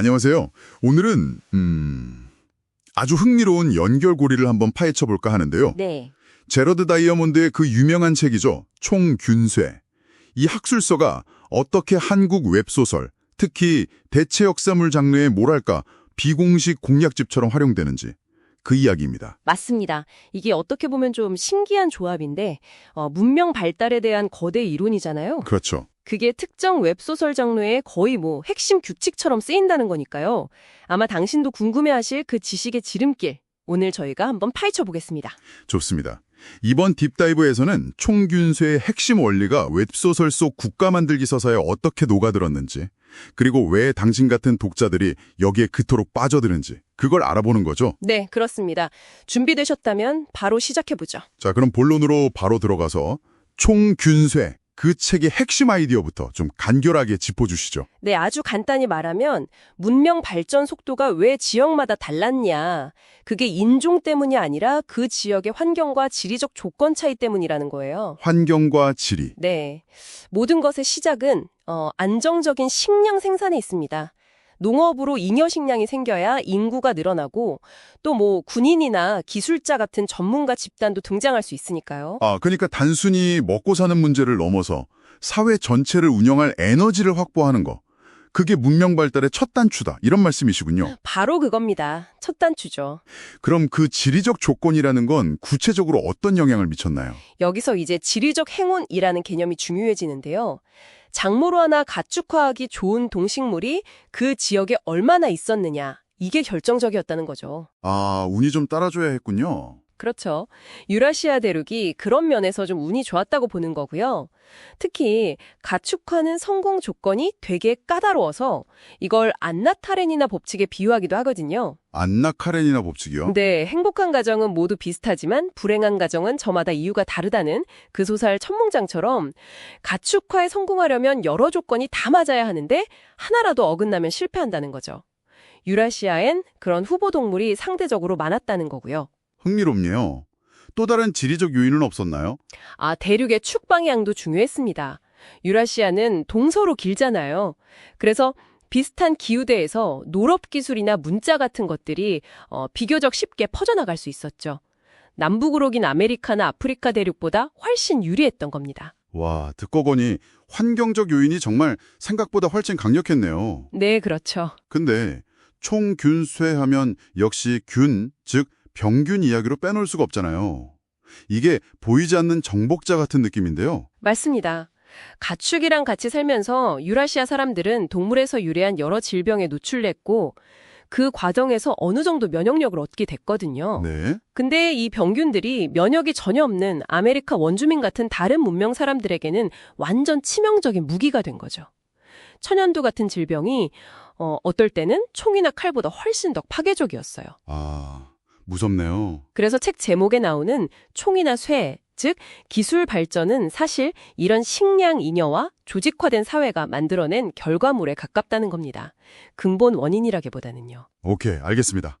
안녕하세요. 오늘은 음, 아주 흥미로운 연결고리를 한번 파헤쳐 볼까 하는데요. 네. 제러드 다이아몬드의 그 유명한 책이죠. 총균쇠. 이 학술서가 어떻게 한국 웹소설, 특히 대체 역사물 장르의 뭐랄까 비공식 공략집처럼 활용되는지 그 이야기입니다. 맞습니다. 이게 어떻게 보면 좀 신기한 조합인데 어, 문명 발달에 대한 거대 이론이잖아요. 그렇죠. 그게 특정 웹소설 장르의 거의 뭐 핵심 규칙처럼 쓰인다는 거니까요. 아마 당신도 궁금해하실 그 지식의 지름길 오늘 저희가 한번 파헤쳐 보겠습니다. 좋습니다. 이번 딥다이브에서는 총균쇠의 핵심 원리가 웹소설 속 국가 만들기 서사에 어떻게 녹아들었는지, 그리고 왜 당신 같은 독자들이 여기에 그토록 빠져드는지 그걸 알아보는 거죠. 네, 그렇습니다. 준비되셨다면 바로 시작해 보죠. 자, 그럼 본론으로 바로 들어가서 총균쇠, 그 책의 핵심 아이디어부터 좀 간결하게 짚어주시죠. 네, 아주 간단히 말하면 문명 발전 속도가 왜 지역마다 달랐냐. 그게 인종 때문이 아니라 그 지역의 환경과 지리적 조건 차이 때문이라는 거예요. 환경과 지리. 네. 모든 것의 시작은 어, 안정적인 식량 생산에 있습니다. 농업으로 잉여 식량이 생겨야 인구가 늘어나고 또 뭐 군인이나 기술자 같은 전문가 집단도 등장할 수 있으니까요. 아, 그러니까 단순히 먹고 사는 문제를 넘어서 사회 전체를 운영할 에너지를 확보하는 거. 그게 문명 발달의 첫 단추다. 이런 말씀이시군요. 바로 그겁니다. 첫 단추죠. 그럼 그 지리적 조건이라는 건 구체적으로 어떤 영향을 미쳤나요? 여기서 이제 지리적 행운이라는 개념이 중요해지는데요. 작물로 하나 가축화하기 좋은 동식물이 그 지역에 얼마나 있었느냐. 이게 결정적이었다는 거죠. 아, 운이 좀 따라줘야 했군요. 그렇죠. 유라시아 대륙이 그런 면에서 좀 운이 좋았다고 보는 거고요. 특히 가축화는 성공 조건이 되게 까다로워서 이걸 안나타렌이나 법칙에 비유하기도 하거든요. 안나 카렌이나 법칙이요? 네, 행복한 가정은 모두 비슷하지만 불행한 가정은 저마다 이유가 다르다는 그 소설 첫 문장처럼 가축화에 성공하려면 여러 조건이 다 맞아야 하는데 하나라도 어긋나면 실패한다는 거죠. 유라시아엔 그런 후보 동물이 상대적으로 많았다는 거고요. 흥미롭네요. 또 다른 지리적 요인은 없었나요? 아, 대륙의 축 방향도 중요했습니다. 유라시아는 동서로 길잖아요. 그래서 비슷한 기후대에서 농업 기술이나 문자 같은 것들이 어, 비교적 쉽게 퍼져나갈 수 있었죠. 남북으로 긴 아메리카나 아프리카 대륙보다 훨씬 유리했던 겁니다. 와, 듣고 보니 환경적 요인이 정말 생각보다 훨씬 강력했네요. 네, 그렇죠. 근데 총균쇠하면 역시 균, 즉 병균 이야기로 빼놓을 수가 없잖아요. 이게 보이지 않는 정복자 같은 느낌인데요. 맞습니다. 가축이랑 같이 살면서 유라시아 사람들은 동물에서 유래한 여러 질병에 노출됐고 그 과정에서 어느 정도 면역력을 얻게 됐거든요. 네. 근데 이 병균들이 면역이 전혀 없는 아메리카 원주민 같은 다른 문명 사람들에게는 완전 치명적인 무기가 된 거죠. 천연두 같은 질병이 어, 어떨 때는 총이나 칼보다 훨씬 더 파괴적이었어요. 아, 무섭네요. 그래서 책 제목에 나오는 총이나 쇠, 즉 기술 발전은 사실 이런 식량 잉여와 조직화된 사회가 만들어낸 결과물에 가깝다는 겁니다. 근본 원인이라기보다는요. 오케이, 알겠습니다.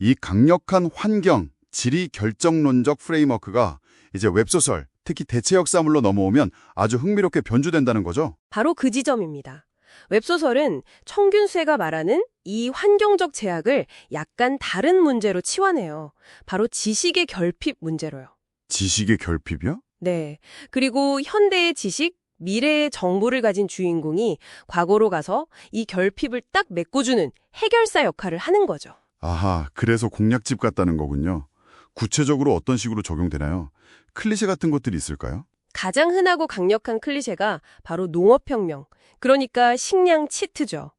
이 강력한 환경, 지리 결정론적 프레임워크가 이제 웹소설, 특히 대체 역사물로 넘어오면 아주 흥미롭게 변주된다는 거죠? 바로 그 지점입니다. 웹소설은 청균쇠가 말하는 이 환경적 제약을 약간 다른 문제로 치환해요. 바로 지식의 결핍 문제로요. 지식의 결핍이요? 네. 그리고 현대의 지식, 미래의 정보를 가진 주인공이 과거로 가서 이 결핍을 딱 메꿔주는 해결사 역할을 하는 거죠. 아하, 그래서 공략집 같다는 거군요. 구체적으로 어떤 식으로 적용되나요? 클리셰 같은 것들이 있을까요? 가장 흔하고 강력한 클리셰가 바로 농업혁명, 그러니까 식량 치트죠.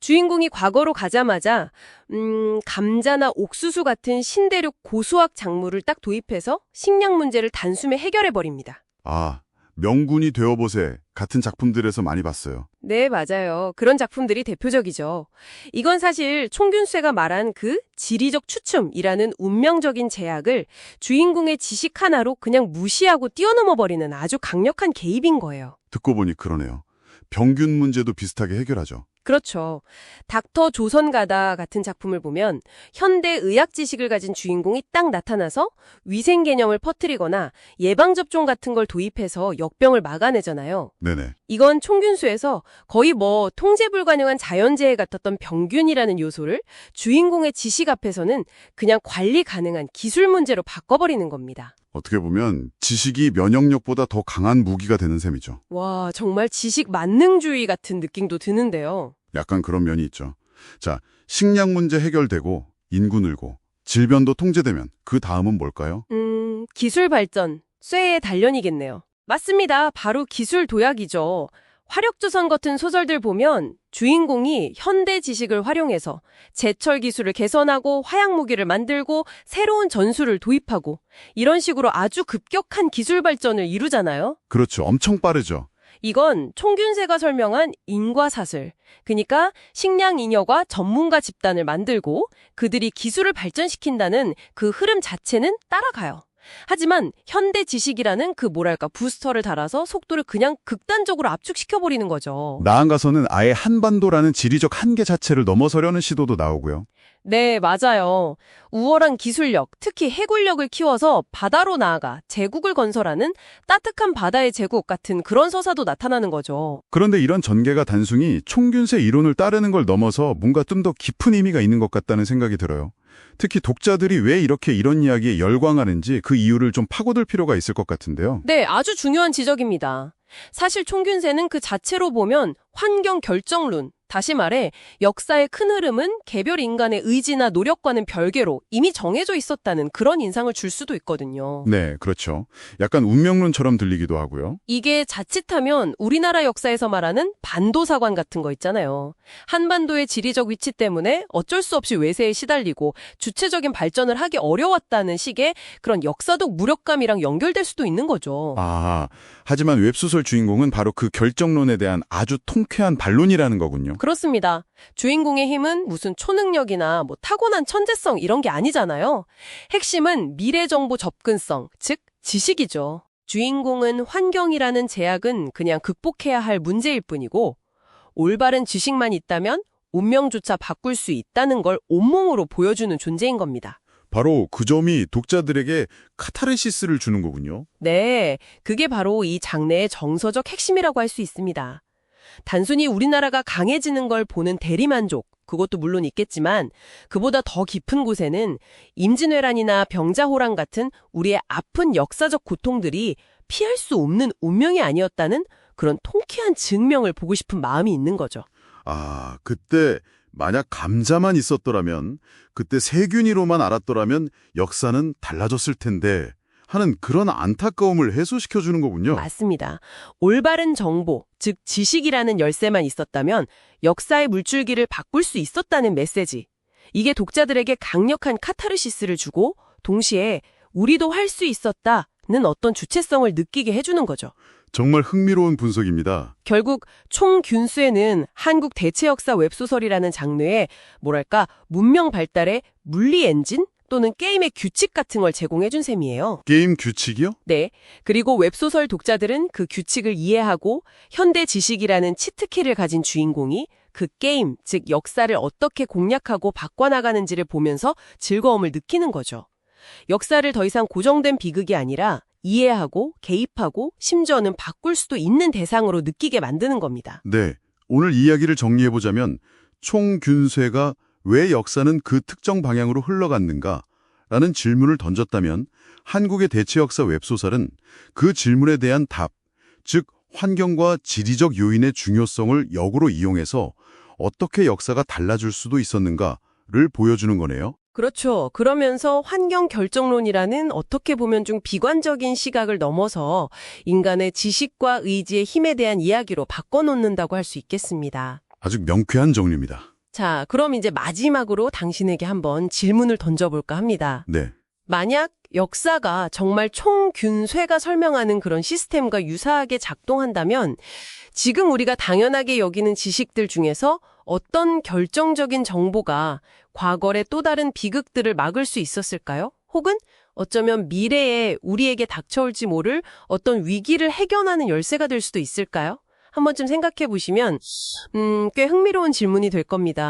주인공이 과거로 가자마자 음, 감자나 옥수수 같은 신대륙 고수학 작물을 딱 도입해서 식량 문제를 단숨에 해결해 버립니다. 아, 명군이 되어보세 같은 작품들에서 많이 봤어요. 네, 맞아요. 그런 작품들이 대표적이죠. 이건 사실 총균쇠가 말한 그 지리적 추춤이라는 운명적인 제약을 주인공의 지식 하나로 그냥 무시하고 뛰어넘어 버리는 아주 강력한 개입인 거예요. 듣고 보니 그러네요. 병균 문제도 비슷하게 해결하죠. 그렇죠. 닥터 조선가다 같은 작품을 보면 현대 의학 지식을 가진 주인공이 딱 나타나서 위생 개념을 퍼뜨리거나 예방접종 같은 걸 도입해서 역병을 막아내잖아요. 네네. 이건 총균수에서 거의 뭐 통제 불가능한 자연재해 같았던 병균이라는 요소를 주인공의 지식 앞에서는 그냥 관리 가능한 기술 문제로 바꿔버리는 겁니다. 어떻게 보면 지식이 면역력보다 더 강한 무기가 되는 셈이죠. 와, 정말 지식 만능주의 같은 느낌도 드는데요. 약간 그런 면이 있죠. 자, 식량 문제 해결되고 인구 늘고 질병도 통제되면 그 다음은 뭘까요? 음, 기술 발전, 쇠의 단련이겠네요. 맞습니다. 바로 기술 도약이죠. 화력조선 같은 소설들 보면 주인공이 현대 지식을 활용해서 제철 기술을 개선하고 화약 무기를 만들고 새로운 전술을 도입하고 이런 식으로 아주 급격한 기술 발전을 이루잖아요. 그렇죠. 엄청 빠르죠. 이건 총균세가 설명한 인과사슬. 그러니까 식량 잉여과 전문가 집단을 만들고 그들이 기술을 발전시킨다는 그 흐름 자체는 따라가요. 하지만 현대 지식이라는 그 뭐랄까 부스터를 달아서 속도를 그냥 극단적으로 압축시켜버리는 거죠. 나아가서는 아예 한반도라는 지리적 한계 자체를 넘어서려는 시도도 나오고요. 네, 맞아요. 우월한 기술력, 특히 해군력을 키워서 바다로 나아가 제국을 건설하는 따뜻한 바다의 제국 같은 그런 서사도 나타나는 거죠. 그런데 이런 전개가 단순히 총균세 이론을 따르는 걸 넘어서 뭔가 좀 더 깊은 의미가 있는 것 같다는 생각이 들어요. 특히 독자들이 왜 이렇게 이런 이야기에 열광하는지 그 이유를 좀 파고들 필요가 있을 것 같은데요. 네, 아주 중요한 지적입니다. 사실 총균세는 그 자체로 보면 환경 결정론, 다시 말해 역사의 큰 흐름은 개별 인간의 의지나 노력과는 별개로 이미 정해져 있었다는 그런 인상을 줄 수도 있거든요. 네, 그렇죠. 약간 운명론처럼 들리기도 하고요. 이게 자칫하면 우리나라 역사에서 말하는 반도사관 같은 거 있잖아요. 한반도의 지리적 위치 때문에 어쩔 수 없이 외세에 시달리고 주체적인 발전을 하기 어려웠다는 식의 그런 역사적 무력감이랑 연결될 수도 있는 거죠. 아, 하지만 웹소설 주인공은 바로 그 결정론에 대한 아주 통쾌한 반론이라는 거군요. 그렇습니다. 주인공의 힘은 무슨 초능력이나 뭐 타고난 천재성 이런 게 아니잖아요. 핵심은 미래 정보 접근성, 즉 지식이죠. 주인공은 환경이라는 제약은 그냥 극복해야 할 문제일 뿐이고 올바른 지식만 있다면 운명조차 바꿀 수 있다는 걸 온몸으로 보여주는 존재인 겁니다. 바로 그 점이 독자들에게 카타르시스를 주는 거군요. 네, 그게 바로 이 장르의 정서적 핵심이라고 할 수 있습니다. 단순히 우리나라가 강해지는 걸 보는 대리만족, 그것도 물론 있겠지만 그보다 더 깊은 곳에는 임진왜란이나 병자호란 같은 우리의 아픈 역사적 고통들이 피할 수 없는 운명이 아니었다는 그런 통쾌한 증명을 보고 싶은 마음이 있는 거죠. 아, 그때 만약 감자만 있었더라면, 그때 세균이로만 알았더라면 역사는 달라졌을 텐데 하는 그런 안타까움을 해소시켜 주는 거군요. 맞습니다. 올바른 정보, 즉 지식이라는 열쇠만 있었다면 역사의 물줄기를 바꿀 수 있었다는 메시지. 이게 독자들에게 강력한 카타르시스를 주고 동시에 우리도 할 수 있었다는 어떤 주체성을 느끼게 해주는 거죠. 정말 흥미로운 분석입니다. 결국 총균수에는 한국 대체역사 웹소설이라는 장르의 뭐랄까 문명 발달의 물리 엔진 또는 게임의 규칙 같은 걸 제공해 준 셈이에요. 게임 규칙이요? 네. 그리고 웹소설 독자들은 그 규칙을 이해하고 현대 지식이라는 치트키를 가진 주인공이 그 게임, 즉 역사를 어떻게 공략하고 바꿔나가는지를 보면서 즐거움을 느끼는 거죠. 역사를 더 이상 고정된 비극이 아니라 이해하고 개입하고 심지어는 바꿀 수도 있는 대상으로 느끼게 만드는 겁니다. 네. 오늘 이야기를 정리해보자면 총균쇠가 왜 역사는 그 특정 방향으로 흘러갔는가? 라는 질문을 던졌다면 한국의 대체 역사 웹소설은 그 질문에 대한 답, 즉 환경과 지리적 요인의 중요성을 역으로 이용해서 어떻게 역사가 달라질 수도 있었는가를 보여주는 거네요. 그렇죠. 그러면서 환경 결정론이라는 어떻게 보면 좀 비관적인 시각을 넘어서 인간의 지식과 의지의 힘에 대한 이야기로 바꿔놓는다고 할 수 있겠습니다. 아주 명쾌한 정리입니다. 자, 그럼 이제 마지막으로 당신에게 한번 질문을 던져볼까 합니다. 네. 만약 역사가 정말 총균쇠가 설명하는 그런 시스템과 유사하게 작동한다면 지금 우리가 당연하게 여기는 지식들 중에서 어떤 결정적인 정보가 과거의 또 다른 비극들을 막을 수 있었을까요? 혹은 어쩌면 미래에 우리에게 닥쳐올지 모를 어떤 위기를 해결하는 열쇠가 될 수도 있을까요? 한 번쯤 생각해 보시면 음, 꽤 흥미로운 질문이 될 겁니다.